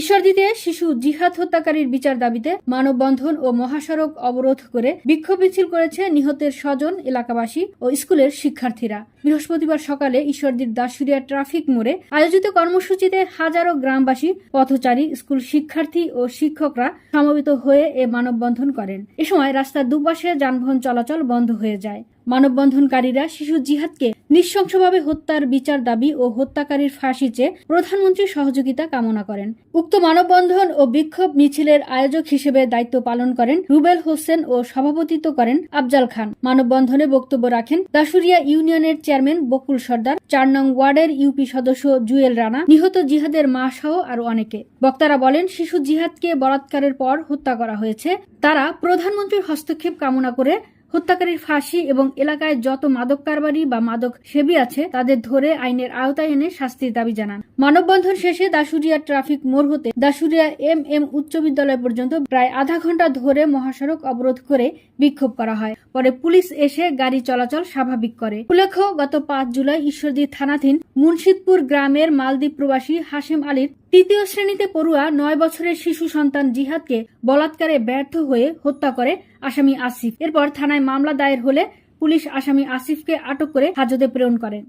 ঈশ্বরদীতে শিশু জিহাদ হত্যাকারীর বিচার দাবিতে মানববন্ধন ও মহাসড়ক অবরোধ করে বিক্ষোভ মিছিল করেছে নিহতের স্বজন, এলাকাবাসী ও স্কুলের শিক্ষার্থীরা। বৃহস্পতিবার সকালে ঈশ্বরদীর দাসুরিয়া ট্রাফিক মোড়ে আয়োজিত কর্মসূচিতে হাজারো গ্রামবাসী, পথচারী, স্কুল শিক্ষার্থী ও শিক্ষকরা সমবেত হয়ে এ মানববন্ধন করেন। এ সময় রাস্তার দুপাশে যানবাহন চলাচল বন্ধ হয়ে যায়। মানববন্ধনকারীরা শিশু জিহাদকে নৃশংসভাবে হত্যার বিচার দাবি ও হত্যাকারীর ফাঁসি চেয়ে প্রধানমন্ত্রীর সহযোগিতা কামনা করেন। উক্ত মানববন্ধন ও বিক্ষোভ মিছিলের আয়োজক হিসেবে দায়িত্ব পালন করেন রুবেল হোসেন ও সভাপতিত্ব করেন আফজাল খান। মানববন্ধনে বক্তব্য রাখেন দাসুরিয়া ইউনিয়নের চেয়ারম্যান বকুল সর্দার, চার নং ওয়ার্ডের ইউপি সদস্য জুয়েল রানা, নিহত জিহাদের মা সহ আরও অনেকে। বক্তারা বলেন, শিশু জিহাদকে বলাৎকারের পর হত্যা করা হয়েছে। তারা প্রধানমন্ত্রীর হস্তক্ষেপ কামনা করে হত্যাকারীর ফাঁসি এবং এলাকায় যত মাদক কারবারি বা মাদক সেবী আছে, তাদের ধরে আইনের আওতায় এনে শাস্তির দাবি জানান। মানববন্ধন শেষে দাসুরিয়া ট্রাফিক মোড় হতে দাসুরিয়া এম এম উচ্চ বিদ্যালয় পর্যন্ত প্রায় আধা ঘণ্টা ধরে মহাসড়ক অবরোধ করে বিক্ষোভ করা হয়। পরে পুলিশ এসে গাড়ি চলাচল স্বাভাবিক করে। উল্লেখ্য, গত পাঁচ জুলাই ঈশ্বরদী থানাধীন মুন্সিদপুর গ্রামের মালদ্বীপ প্রবাসী হাশেম আলীর তৃতীয় শ্রেণীতে পড়ুয়া নয় বছরের শিশু সন্তান জিহাদকে বলাৎকারে ব্যর্থ হয়ে হত্যা করে আসামি আসিফ। এরপর থানায় মামলা দায়ের হলে পুলিশ আসামি আসিফকে আটক করে হাজতে প্রেরণ করেন